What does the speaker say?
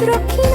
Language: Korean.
그렇게